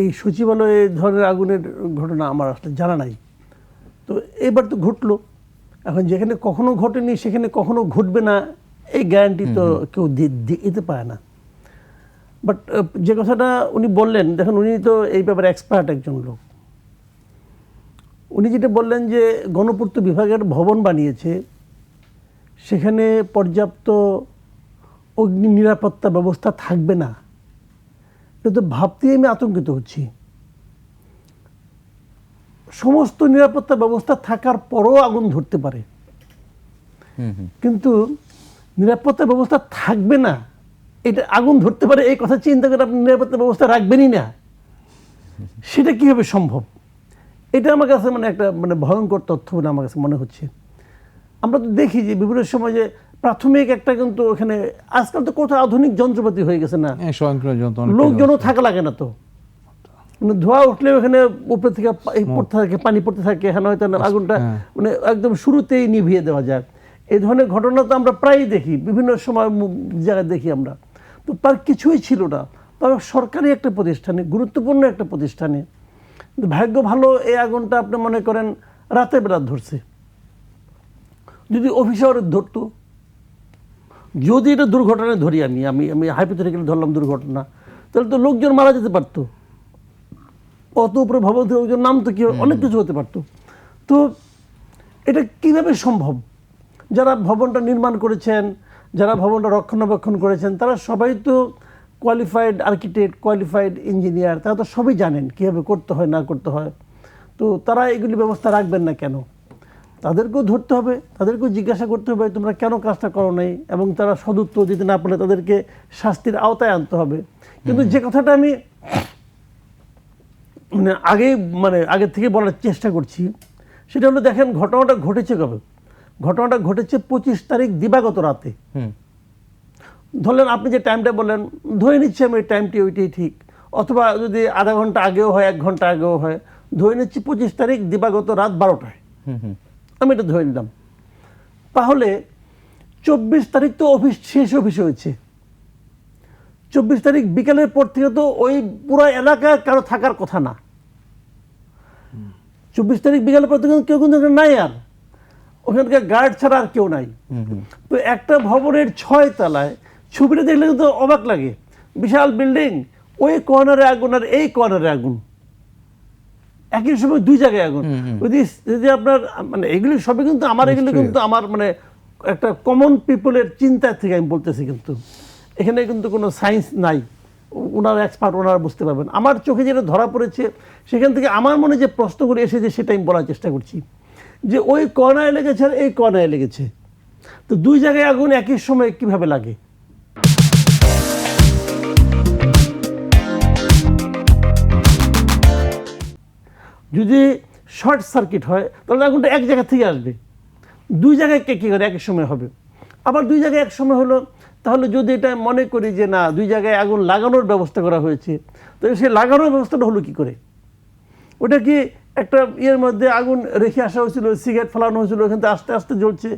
এই সচিবালয়ে ধরনের আগুনের ঘটনা আমার আসলে জানা নাই। তো এবার তো ঘটলো। এখন যেখানে কখনো ঘটেনি সেখানে কখনো ঘটবে না এই গ্যারান্টি তো কেউ দিতে পারে না। বাট যে কথাটা উনি বললেন দেখুন উনি তো এই ব্যাপারে এক্সপার্ট একজন লোক। উনি যেটা বললেন যে গণপূর্ত বিভাগের ভবন বানিয়েছে সেখানে পর্যাপ্ত অগ্নি নিরাপত্তা ব্যবস্থা থাকবে না। এটা তো ভাবতেই আমি আতঙ্কিত হচ্ছি। সমস্ত নিরাপত্তা ব্যবস্থা থাকার পরও আগুন ধরতে পারে। কিন্তু নিরাপত্তা ব্যবস্থা থাকবে না এটা আগুন ধরতে পারে এই কথা চিন্তা করে আপনি নিরাপত্তা ব্যবস্থা রাখবেনই না। সেটা কীভাবে সম্ভব? এটা আমার কাছে মানে একটা মানে ভয়ঙ্কর তথ্য বলে আমার কাছে মনে হচ্ছে। আমরা তো দেখি যে বিভিন্ন সময় যে প্রাথমিক একটা কিন্তু ওখানে আজকাল তো কোথাও আধুনিক যন্ত্রপাতি হয়ে গেছে না। হ্যাঁ, স্বয়ংক্রিয় যন্ত্র লোকজনও থাকা লাগে না তো। মানে ধোয়া উঠলে ওখানে উপর থেকে পড়তে থাকে পানি পড়তে থাকে এখানে হয়তো আগুনটা হ্যাঁ। মানে একদম শুরুতেই নিভিয়ে দেওয়া যায়। এই ধরনের ঘটনা তো আমরা প্রায়ই দেখি বিভিন্ন সময় জায়গায় দেখি আমরা। তো তার কিছুই ছিল না। তবে সরকারি একটা প্রতিষ্ঠানে গুরুত্বপূর্ণ একটা প্রতিষ্ঠানে ভাগ্য ভালো এই আগুনটা আপনি মনে করেন রাতের বেলা ধরছে। যদি অফিসার ধরতো যদি এটা দুর্ঘটনায় ধরি আমি আমি আমি হাইপোথেটিক্যালি ধরলাম দুর্ঘটনা তাহলে তো লোকজন মারা যেতে পারতো। অত উপরে ভবন থেকে ওজন নাম তো কি অনেক কিছু হতে পারতো। তো এটা কীভাবে সম্ভব? যারা ভবনটা নির্মাণ করেছেন যারা ভবনটা রক্ষণাবেক্ষণ করেছেন তারা সবাই তো কোয়ালিফাইড আর্কিটেক্ট কোয়ালিফাইড ইঞ্জিনিয়ার তারা তো সবই জানেন কীভাবে করতে হয় না করতে হয়। তো তারা এগুলি ব্যবস্থা রাখবেন না কেন? তাদেরকেও ধরতে হবে তাদেরকেও জিজ্ঞাসা করতে হবে তোমরা কেন কাজটা করো নাই? এবং তারা সদুত্তর দিতে না পারলে তাদেরকে শাস্তির আওতায় আনতে হবে। কিন্তু যে কথাটা আমি মানে আগে মানে আগে থেকে বলার চেষ্টা করছি সেটা হলো দেখেন ঘটনাটা ঘটেছে কবে? ঘটনাটা ঘটেছে পঁচিশ তারিখ দিবাগত রাতে। হুম। ধরলেন আপনি যে টাইমটা বললেন ধরে নিচ্ছি আমি ওই টাইমটি ওইটাই ঠিক। অথবা যদি আধা ঘণ্টা আগেও হয় এক ঘণ্টা আগেও হয় ধরে নিচ্ছি পঁচিশ তারিখ দিবাগত রাত বারোটায়। আমি এটা ধরে নিলাম। তাহলে চব্বিশ তারিখ তো অফিস শেষ অফিস হয়েছে। চব্বিশ তারিখ বিকেলের পর থেকে তো ওই পুরো এলাকায় কারও থাকার কথা না। চব্বিশ তারিখ বিকেলের পর থেকে কেউ কিন্তু নাই আর। ওখানকার গার্ড ছাড়া আর কেউ নাই। তো একটা ভবনের ছয় তলায় ছবিটা দেখলে কিন্তু অবাক লাগে। বিশাল বিল্ডিং ওই কর্নারে আগুন আর এই কর্নারে আগুন। একই সময় দুই জায়গায় আগুন। যদি যদি আপনার মানে এগুলি সবই কিন্তু আমার এগুলি কিন্তু আমার মানে একটা কমন পিপলের চিন্তা থেকে আমি বলতেছি কিন্তু। এখানে কিন্তু কোনো সায়েন্স নাই। ওনারা এক্সপার্ট ওনারা বুঝতে পারবেন। আমার চোখে যেটা ধরা পড়েছে সেখান থেকে আমার মনে যে প্রশ্নগুলো এসেছে সেটা আমি বলার চেষ্টা করছি। যে ওই কর্নায় লেগেছে আর এই কর্নায় লেগেছে। তো দুই জায়গায় আগুন একই সময় কীভাবে লাগে? যদি শর্ট সার্কিট হয় তাহলে আগুনটা এক জায়গা থেকে আসবে। দুই জায়গায় কে কী করে এক সময় হবে। আবার দুই জায়গায় এক সময় হলো তাহলে যদি এটা মনে করি যে না দুই জায়গায় আগুন লাগানোর ব্যবস্থা করা হয়েছে তো সেই লাগানোর ব্যবস্থাটা হলো কি করে? ওটা কি একটা ইয়ের মধ্যে আগুন রেখে আসা হয়েছিল সিগারেট ফেলানো হয়েছিল ওখান থেকে আস্তে আস্তে জ্বলছে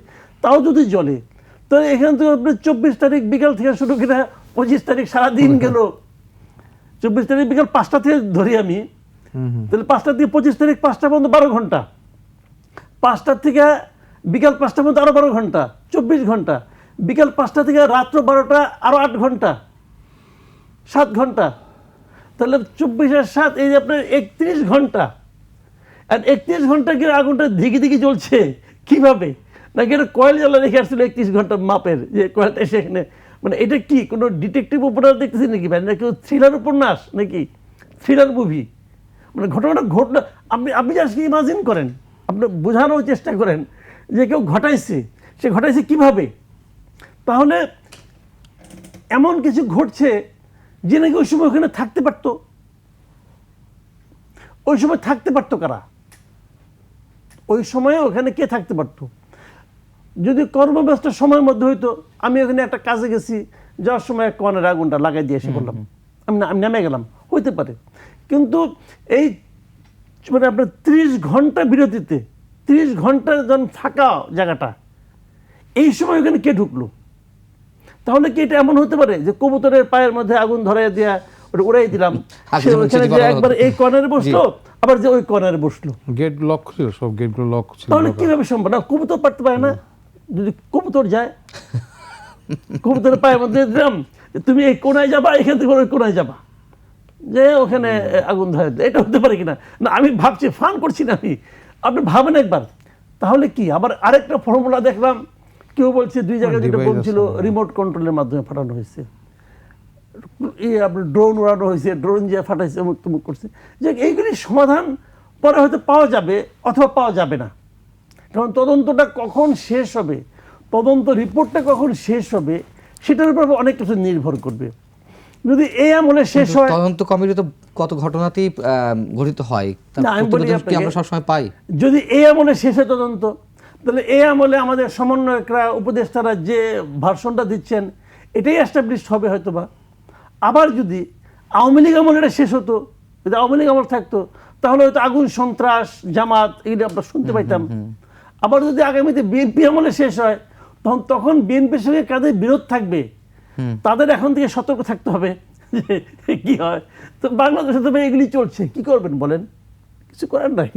তাও যদি জ্বলে তো এখান থেকে আপনার চব্বিশ তারিখ বিকাল থেকে শুরু করে পঁচিশ তারিখ সারাদিন গেল। চব্বিশ তারিখ বিকাল পাঁচটা থেকে ধরি আমি তাহলে পাঁচটা থেকে পঁচিশ তারিখ পাঁচটা পর্যন্ত বারো ঘণ্টা। পাঁচটার থেকে বিকাল পাঁচটা পর্যন্ত আরও বারো ঘণ্টা, চব্বিশ ঘণ্টা। বিকাল পাঁচটা থেকে রাত্র বারোটা আরও আট ঘণ্টা, সাত ঘণ্টা। তাহলে চব্বিশ আর সাত, এই যে আপনার একত্রিশ ঘণ্টা। আর একত্রিশ ঘণ্টা কি আগুনটা ধিকি ধিকি জ্বলছে কীভাবে? নাকি এটা কয়েল জ্বালা রেখে আসছিল একত্রিশ ঘণ্টা মাপের, যে কয়েলটা সেখানে মানে এটা কি, কোনো ডিটেকটিভ উপন্যাস দেখতেছি নাকি ভাই? নাকি থ্রিলার উপন্যাস নাকি? থ্রিলার মুভি মানে ঘটনাটা ঘটনা আপনি আপনি আজকে ইমাজিন করেন আপনি বোঝানোর চেষ্টা করেন যে কেউ ঘটাইছে সে ঘটাইছে কীভাবে? তাহলে এমন কিছু ঘটছে যে নাকি ওই সময় ওখানে থাকতে পারতো। ওই সময় থাকতে পারতো কারা? ওই সময়ে ওখানে কে থাকতে পারতো? যদি কর্মব্যস্ত সময়ের মধ্যে হইতো আমি ওখানে একটা কাজে গেছি যাওয়ার সময় এক কর্নার আগুনটা লাগাই দিয়ে এসে বললাম আমি আমি নেমে গেলাম। হইতে পারে। কিন্তু এই মানে আপনার ত্রিশ ঘণ্টা বিরতিতে ত্রিশ ঘণ্টা যখন ফাঁকা জায়গাটা এই সময় ওখানে কে ঢুকলো? তাহলে কি এটা এমন হতে পারে যে কবুতরের পায়ের মধ্যে আগুন ধরাই দেওয়া ওটা উড়াই দিলাম ওখানে যে একবার এই কর্নারে বসল আবার যে ওই কর্নারে বসল। গেট লক ছিল সব গেটগুলো লক ছিল। তাহলে কীভাবে সম্ভব? না কবুতর পারতে পারে না। যদি কবুতর যায় কবুতরের পায়ের মধ্যে দিলাম তুমি এই কোনায় যাবা এখান থেকে ওই কোনায় যাবা। যে ওখানে আগুন ধরে এটা হতে পারে কিনা? না আমি ভাবছি ফান করছি না আমি। আপনি ভাবেন একবার। তাহলে কি? আবার আরেকটা ফর্মুলা দেখলাম। কেউ বলছে দুই জায়গায় যেটা বোম ছিল রিমোট কন্ট্রোলের মাধ্যমে ফাটানো হয়েছে। ইয়ে আপনার ড্রোন উড়ানো হয়েছে ড্রোন যে ফাটাইছে অমুক তমুক করছে। যে এইগুলির সমাধান পরে হয়তো পাওয়া যাবে অথবা পাওয়া যাবে না। কারণ তদন্তটা কখন শেষ হবে তদন্ত রিপোর্টটা কখন শেষ হবে সেটার উপর অনেক কিছু নির্ভর করবে। যদি এই আমলে শেষ হয় তদন্ত কমিটি তো কত ঘটনাতেই ঘটিত হয়। আমরা সবসময় পাই? যদি এই আমলে শেষ হয় তদন্ত তাহলে এই আমলে আমাদের সমন্বয়করা উপদেষ্টারা যে ভার্সনটা দিচ্ছেন এটাই এস্টাবলিশ হবে হয়তো বা আবার যদি আওয়ামী লীগ আমলে এটা শেষ হতো যদি আওয়ামী লীগ আমল থাকতো তাহলে হয়তো আগুন সন্ত্রাস জামাত এগুলো আমরা শুনতে পাইতাম। আবার যদি আগামীতে বিএনপি আমলে শেষ হয় তখন তখন বিএনপির সঙ্গে কাদের বিরোধ থাকবে? তাদের এখন থেকে সতর্ক থাকতে হবে যে কি হয়। তো বাংলাদেশে তো এগুলি চলছে, কি করবেন বলেন? কিছু করার নাই।